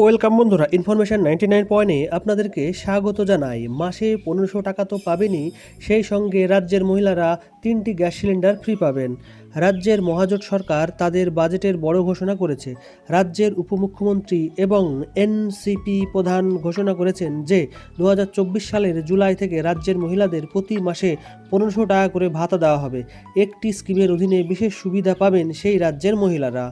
Welcome বন্ধুরা, information ninety nine পয়েন্টে আপনাদেরকে স্বাগত জানাই। মাসে পনেরোশো টাকা তো পাবেনই, সেই সঙ্গে রাজ্যের মহিলারা তিনটি গ্যাস সিলিন্ডার ফ্রি পাবেন। রাজ্যের মহাজোট সরকার তাদের বাজেটের বড় ঘোষণা করেছে। রাজ্যের উপমুখ্যমন্ত্রী এবং এনসিপি প্রধান ঘোষণা করেছেন যে দু হাজার চব্বিশ সালের জুলাই থেকে রাজ্যের মহিলাদের প্রতি মাসে পনেরোশো টাকা করে ভাতা দেওয়া হবে। একটি স্কিমের অধীনে বিশেষ সুবিধা পাবেন সেই রাজ্যের মহিলারা।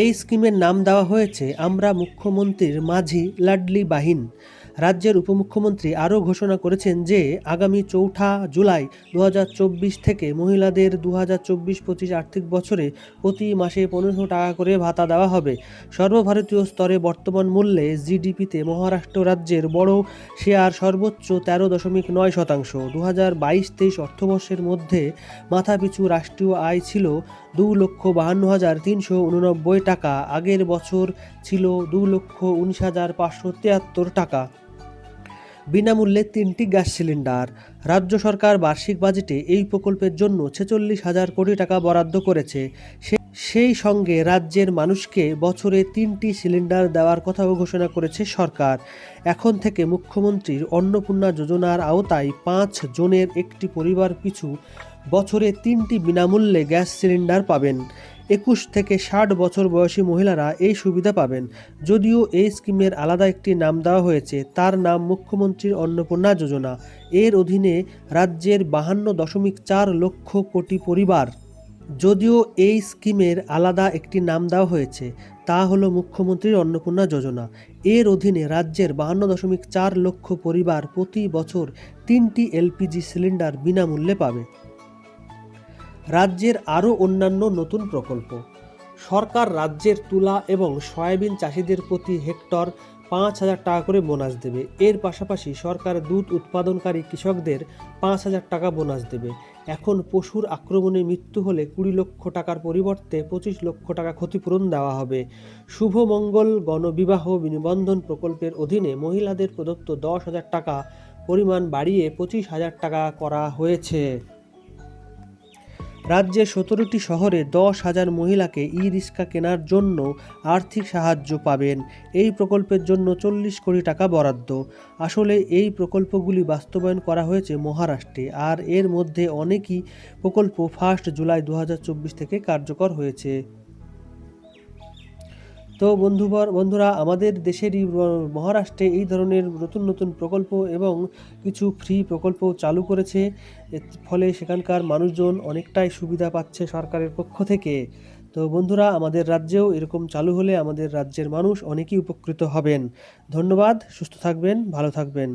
এই স্কিমের নাম দেওয়া হয়েছে আমরা মুখ্যমন্ত্রীর মাঝি লাডলি বাহিন। রাজ্যের উপমুখ্যমন্ত্রী আরও ঘোষণা করেছেন যে, আগামী চৌঠা জুলাই দু হাজার চব্বিশ থেকে মহিলাদের দু হাজার চব্বিশ পঁচিশ আর্থিক বছরে প্রতি মাসে পনেরোশো টাকা করে ভাতা দেওয়া হবে। সর্বভারতীয় স্তরে বর্তমান মূল্যে জিডিপিতে মহারাষ্ট্র রাজ্যের বড় শেয়ার সর্বোচ্চ তেরো দশমিক নয় শতাংশ। দু হাজার বাইশ তেইশ অর্থবর্ষের মধ্যে মাথাপিছু রাষ্ট্রীয় আয় ছিল দু লক্ষ বাহান্ন হাজার তিনশো উননব্বই টাকা। আগের বছর ছিল দু লক্ষ উনিশ হাজার পাঁচশো তিয়াত্তর টাকা। বিনামূল্যে তিনটি গ্যাস সিলিন্ডার। রাজ্য সরকার বার্ষিক বাজেটে এই প্রকল্পের জন্য ছেচল্লিশ হাজার কোটি টাকা বরাদ্দ করেছে। সেই সঙ্গে রাজ্যের মানুষকে বছরে তিনটি সিলিন্ডার দেওয়ার কথাও ঘোষণা করেছে সরকার। এখন থেকে মুখ্যমন্ত্রীর অন্নপূর্ণা যোজনার আওতায় পাঁচ জনের একটি পরিবার পিছু বছরে তিনটি বিনামূল্যে গ্যাস সিলিন্ডার পাবেন। একুশ থেকে ষাট বছর বয়সী মহিলারা এই সুবিধা পাবেন। যদিও এই স্কিমের আলাদা একটি নাম দেওয়া হয়েছে, তার নাম মুখ্যমন্ত্রীর অন্নপূর্ণা যোজনা। এর অধীনে রাজ্যের বাহান্ন দশমিক চার লক্ষ কোটি পরিবার। যদিও এই স্কিমের আলাদা একটি নাম দেওয়া হয়েছে, তা হলো মুখ্যমন্ত্রীর অন্নপূর্ণা যোজনা। এর অধীনে রাজ্যের বাহান্ন দশমিক চার লক্ষ পরিবার প্রতি বছর তিনটি এলপিজি সিলিন্ডার বিনামূল্যে পাবে। রাজ্যের আরও অন্যান্য নতুন প্রকল্প। সরকার রাজ্যের তুলা এবং সয়াবিন চাষিদের প্রতি হেক্টর পাঁচ হাজার টাকা করে বোনাস দেবে। এর পাশাপাশি সরকার দুধ উৎপাদনকারী কৃষকদের পাঁচ হাজার টাকা বোনাস দেবে। এখন পশুর আক্রমণে মৃত্যু হলে কুড়ি লক্ষ টাকার পরিবর্তে পঁচিশ লক্ষ টাকা ক্ষতিপূরণ দেওয়া হবে। শুভমঙ্গল গণবিবাহ নিবন্ধন প্রকল্পের অধীনে মহিলাদের প্রদত্ত দশ হাজার টাকা পরিমাণ বাড়িয়ে পঁচিশ হাজার টাকা করা হয়েছে। রাজ্যের সতেরোটি শহরে দশ হাজার মহিলাকে ই রিক্সা কেনার জন্য আর্থিক সাহায্য পাবেন। এই প্রকল্পের জন্য চল্লিশ কোটি টাকা বরাদ্দ। আসলে এই প্রকল্পগুলি বাস্তবায়ন করা হয়েছে মহারাষ্ট্রে, আর এর মধ্যে অনেকই প্রকল্প ফার্স্ট জুলাই দু হাজার চব্বিশ থেকে কার্যকর হয়েছে। তো বন্ধুবর বন্ধুরা, আমাদের দেশের মহারাষ্ট্রে এই ধরনের নতুন নতুন প্রকল্প এবং কিছু ফ্রি প্রকল্প চালু করেছে। ফলে সেখানকার মানুষজন অনেকটাই সুবিধা পাচ্ছে সরকারের পক্ষ থেকে। তো বন্ধুরা, আমাদের রাজ্যেও এরকম চালু হলে আমাদের রাজ্যের মানুষ অনেকেই উপকৃত হবেন। ধন্যবাদ, সুস্থ থাকবেন, ভালো থাকবেন।